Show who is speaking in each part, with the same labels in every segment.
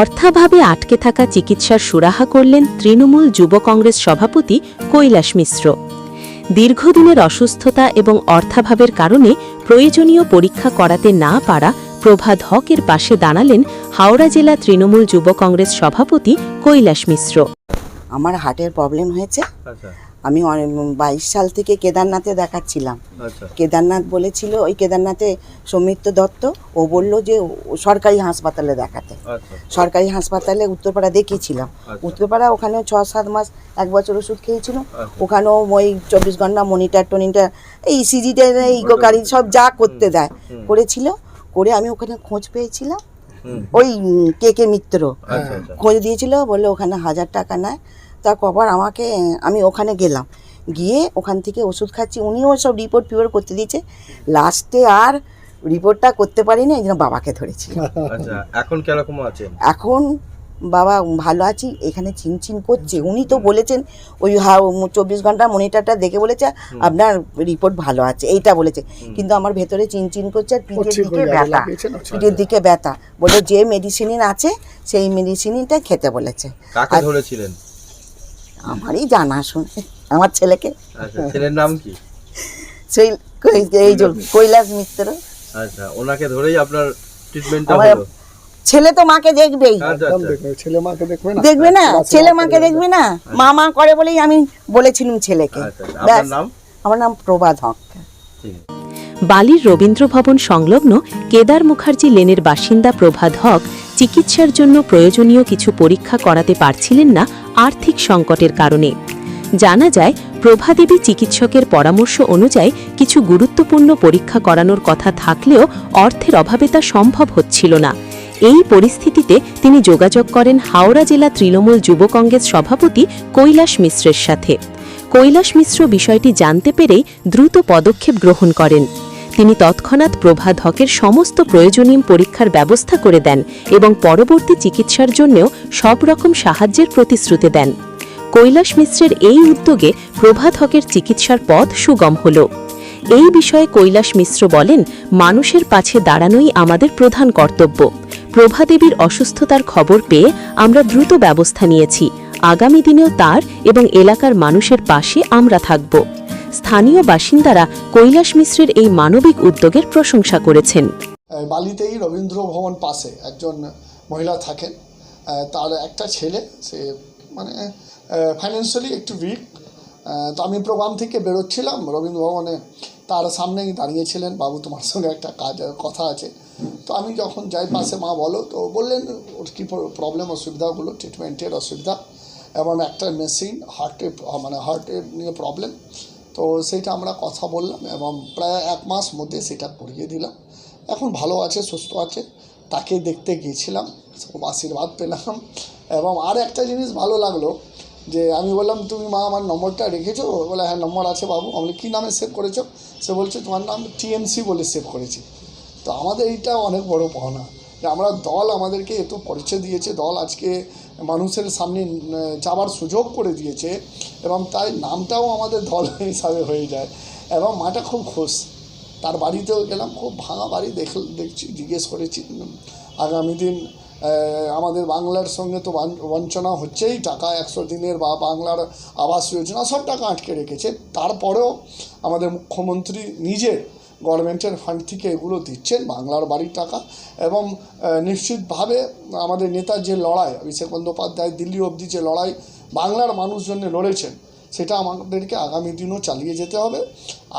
Speaker 1: অর্থাভাবে আটকে থাকা চিকিৎসার সুরাহা করলেন তৃণমূল যুব কংগ্রেস সভাপতি কৈলাস মিশ্র। দীর্ঘদিনের অসুস্থতা এবং অর্থাভাবের কারণে প্রয়োজনীয় পরীক্ষা করাতে না পারা প্রভাত হকের পাশে দাঁড়ালেন হাওড়া জেলা তৃণমূল যুব কংগ্রেস সভাপতি কৈলাস মিশ্র।
Speaker 2: আমার হার্টের প্রবলেম হয়েছে।
Speaker 3: আচ্ছা।
Speaker 2: আমি বাইশ সাল থেকে কেদারনাথে দেখাচ্ছিলাম।
Speaker 3: আচ্ছা।
Speaker 2: কেদারনাথ বলেছিল ওই কেদারনাথে সৌমিত্র দত্ত ও বলল যে সরকারি হাসপাতালে দেখাতে।
Speaker 3: আচ্ছা।
Speaker 2: সরকারি হাসপাতালে উত্তরপাড়া দেখিয়েছিলাম।
Speaker 3: আচ্ছা।
Speaker 2: উত্তরপাড়া ওখানে ছ সাত মাস এক বছর ওষুধ খেয়েছিল। ওখানেও ওই চব্বিশ ঘণ্টা মনিটার টনিটার এই সিজিটা ইকোকারি সব যা করতে দেয় করেছিল। করে আমি ওখানে খোঁজ পেয়েছিলাম। ওই কে কে মিত্র খোঁজ দিয়েছিল বলল ওখানে হাজার টাকা নেয়। তা কবার আমাকে আমি ওখানে গেলাম। গিয়ে ওখান থেকে ওষুধ খাচ্ছি। উনিও সব রিপোর্ট পিপোর্ট করতে দিয়েছে। লাস্টে আর রিপোর্টটা করতে পারিনি এই জন্য বাবাকে ধরেছি
Speaker 3: আচ্ছা এখন কীরকম আছেন?
Speaker 2: এখন বাবা ভালো আছি এখানে চিনচিন করছে। উনি তো বলেছেন ওই হা চব্বিশ ঘণ্টা মনিটরটা দেখে বলেছে আপনার রিপোর্ট ভালো আছে এইটা বলেছে। কিন্তু আমার ভেতরে চিনচিন করছে আর পিঠের দিকে ব্যথা। পিঠের দিকে ব্যথা। বলে যে মেডিসিন আছে সেই মেডিসিনটা খেতে বলেছে।
Speaker 3: ধরেছিলেন?
Speaker 2: আমারই জানা শুনে আমার ছেলেকে।
Speaker 3: আচ্ছা ছেলের নাম কি?
Speaker 2: সেই এই কৈলাস মিত্র।
Speaker 3: আচ্ছা ওনাকে ধরেই আপনার ট্রিটমেন্টটা হলো।
Speaker 2: ছেলে তো মাকে দেখবেই।
Speaker 3: আচ্ছা আচ্ছা।
Speaker 4: দেখবে ছেলে মাকে দেখবে না?
Speaker 2: দেখবে না? ছেলে মাকে দেখবে না? মা মা করে বলেই আমি বলেছিলাম ছেলেকে। ব্যাস।
Speaker 3: আপনার নাম?
Speaker 2: আমার নাম প্রভাত হক।
Speaker 1: বালির রবীন্দ্র ভবন সংলগ্ন কেদার মুখার্জি লেনের বাসিন্দা প্রভাত হক চিকিৎসার জন্য প্রয়োজনীয় কিছু পরীক্ষা করাতে পারছিলেন না আর্থিক সংকটের কারণে। জানা যায় প্রভাদেবী চিকিৎসকের পরামর্শ অনুযায়ী কিছু গুরুত্বপূর্ণ পরীক্ষা করানোর কথা থাকলেও অর্থের অভাবে তা সম্ভব হচ্ছিল না। এই পরিস্থিতিতে তিনি যোগাযোগ করেন হাওড়া জেলা তৃণমূল যুব কংগ্রেস সভাপতি কৈলাস মিশ্রের সাথে। কৈলাস মিশ্র বিষয়টি জানতে পেরেই দ্রুত পদক্ষেপ গ্রহণ করেন। তিনি তৎক্ষণাৎ প্রভাত হকের সমস্ত প্রয়োজনীয় পরীক্ষার ব্যবস্থা করে দেন এবং পরবর্তী চিকিৎসার জন্যও সব রকম সাহায্যের প্রতিশ্রুতি দেন। কৈলাস মিশ্রের এই উদ্যোগে প্রভাত হকের চিকিৎসার পথ সুগম হল। এই বিষয়ে কৈলাস মিশ্র বলেন, মানুষের পাশে দাঁড়ানোই আমাদের প্রধান কর্তব্য। প্রভাদেবীর অসুস্থতার খবর পেয়ে আমরা দ্রুত ব্যবস্থা নিয়েছি। আগামী দিনেও তার এবং এলাকার মানুষের পাশে আমরা থাকব। স্থানীয় বাসিন্দারা কৈলাস মিশ্রের এই মানবিক উদ্যোগের প্রশংসা করেছেন।
Speaker 4: বালিতেই রবীন্দ্র ভবন পাশে একজন মহিলা থাকেন। তার একটা ছেলে, সে মানে ফাইন্যান্সিয়ালি একটু উইক তো আমি প্রোগ্রাম থেকে বেরোচ্ছিলাম, রবীন্দ্র ভবনে তার সামনেই দাঁড়িয়েছিলেন বাবু, তোমার সঙ্গে একটা কাজ, কথা আছে। তো আমি যখন যাই পাশে, মা বলো, তো বললেন, ওর কী প্রবলেম অসুবিধাগুলো ট্রিটমেন্টের অসুবিধা? এবং একটা মেশিন হার্টে মানে হার্টের নিয়ে প্রবলেম তো সেইটা আমরা কথা বললাম এবং প্রায় এক মাস মধ্যে সেটা করিয়ে দিলাম। এখন ভালো আছে, সুস্থ আছে, তাকে দেখতে গিয়েছিলাম, খুব আশীর্বাদ পেলাম। এবং আর একটা জিনিস ভালো লাগল যে আমি বললাম, তুমি মা, আমার নম্বরটা রেখেছো? বলে হ্যাঁ নম্বর আছে বাবু। আমি কী নামে সেভ করেছ? সে বলছে, তোমার নাম টিএমসি বলে সেভ করেছি। তো আমাদের এইটা অনেক বড় পাওনা। যে আমরা দল আমাদেরকে এত পরিচয় দিয়েছে, দল আজকে মানুষের সামনে যাওয়ার সুযোগ করে দিয়েছে এবং তাই নামটাও আমাদের দল হিসাবে হয়ে যায়। এবং মাটা খুব খুশ। তার বাড়িতেও গেলাম, খুব ভাঙা বাড়ি দেখ দেখছি, জিজ্ঞেস করেছি আগামী দিন আমাদের বাংলার সঙ্গে তো বঞ্চনা হচ্ছেই, টাকা একশো দিনের বা বাংলার আবাস যোজনা সব টাকা আটকে রেখেছে। তারপরেও আমাদের মুখ্যমন্ত্রী নিজে গভর্নমেন্টের ফান্ড থেকে এগুলো দিচ্ছেন, বাংলার বাড়ির টাকা। এবং নিশ্চিতভাবে আমাদের নেতার যে লড়াই, অভিষেক বন্দ্যোপাধ্যায় দিল্লি অবধি যে লড়াই, বাংলার মানুষজনে লড়েছেন, সেটা আমাদেরকে আগামী দিনও চালিয়ে যেতে হবে।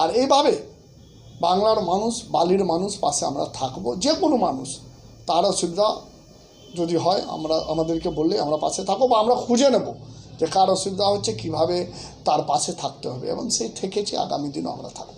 Speaker 4: আর এইভাবে বাংলার মানুষ, বালির মানুষ পাশে আমরা থাকব, যে কোনো মানুষ, তার অসুবিধা যদি হয়, আমরা, আমাদেরকে বললে আমরা পাশে থাকব বা আমরা খুঁজে নেব যে কার অসুবিধা হচ্ছে, কীভাবে তার পাশে থাকতে হবে। এবং সেই থেকেছি আগামী দিনও আমরা থাকব।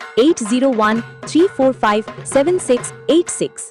Speaker 5: 801 345 7686.